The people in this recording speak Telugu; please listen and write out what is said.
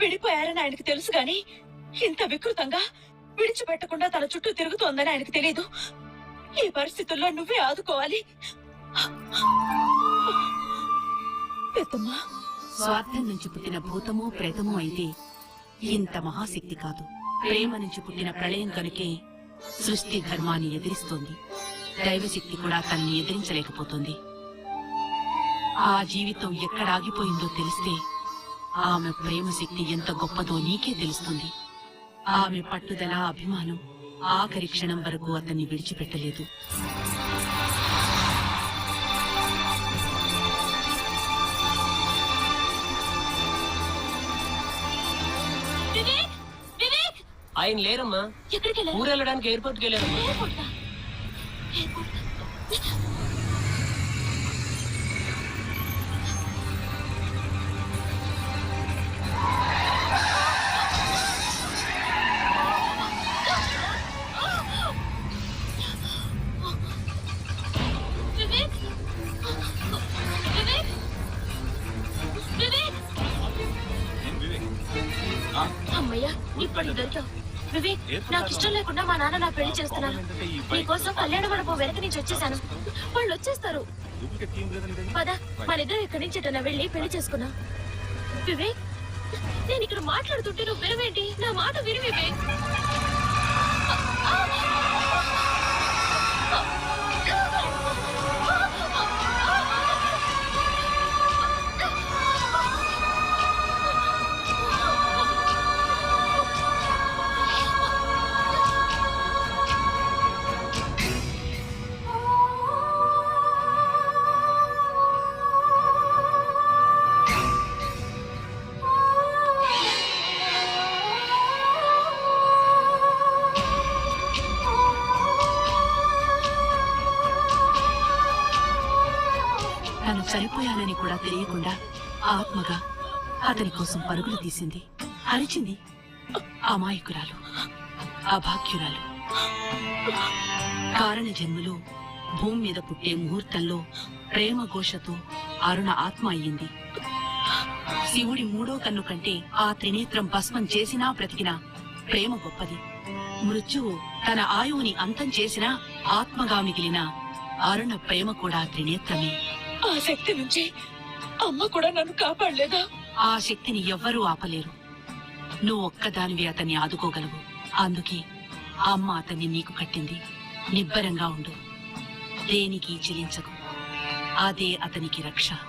విడిపోయారని ఆయనకు తెలుసు గాని ఇంత వికృతంగా విడిచిపెట్టకుండా తన చుట్టూ తిరుగుతోందని ఆయనకు తెలియదు ఈ పరిస్థితుల్లో నువ్వే ఆదుకోవాలి. పెద్దమ్మా స్వార్థం నుంచి పుట్టిన భూతమో ప్రేతమో అయితే ఇంత మహాశక్తి కాదు. ప్రేమ నుంచి పుట్టిన ప్రళయం కనుకే సృష్టి ధర్మాన్ని ఎదిరిస్తోంది. దైవశక్తి కూడా తనని ఎదిరించలేకపోతుంది. ఆ జీవితం ఎక్కడ ఆగిపోయిందో తెలిస్తే ఆమె ప్రేమ శక్తి ఎంత గొప్పదో నీకే తెలుస్తుంది. ఆమె పట్టుదల అభిమానం ఆఖరి క్షణం వరకు అతన్ని విడిచిపెట్టలేదు. వివేక్! వివేక్! ఆయన లేరమ్మా. ఎక్కడికి వెళ్ళారు? ఊరు వెళ్ళడానికి ఎయిర్పోర్ట్కి వెళ్ళారమ్మా. అమ్మయ్యా ఇప్పుడు దొరికావు వివేక్ నాకు ఇష్టం లేకుండా మా నాన్న నా పెళ్ళి చేస్తున్నారు. నీకోసం కళ్యాణ మండపం వెనక నుంచి వచ్చేసాను. వాళ్ళు వచ్చేస్తారు. పద మన ఇద్దరం ఇక్కడి నుంచి ఎటన్నా వెళ్ళి పెళ్ళి చేసుకున్నాం వివేక్ నేను ఇక్కడ మాట్లాడుతుంటే నువ్వు వినవేంటి? నా మాట విని వివేక్. తను చనిపోయానని కూడా తెలియకుండా ఆత్మగా అతని కోసం పరుగులు తీసింది. అరిచింది అమాయకురాలు అభాగ్యురాలు. కారణ జన్మలో భూమి మీద పుట్టే ముహూర్తంలో ప్రేమ ఘోషతో అరుణ ఆత్మ అయ్యింది. శివుడి మూడో కన్ను కంటే ఆ త్రినేత్రం భస్మం చేసినా బ్రతికినా ప్రేమ గొప్పది. మృత్యువు తన ఆయువుని అంతం చేసినా ఆత్మగా మిగిలిన అరుణ ప్రేమ కూడా త్రినేత్రమే. ఆ శక్తి నుంచి అమ్మ కూడా నన్ను కాపాడలేదా? ఆ శక్తిని ఎవ్వరూ ఆపలేరు. నువ్వు ఒక్కదానివి అతన్ని ఆదుకోగలవు. అందుకే అమ్మ అతన్ని నీకు కట్టింది. నిబ్బరంగా ఉండు. దేనికి చెలించకు? అదే అతనికి రక్ష.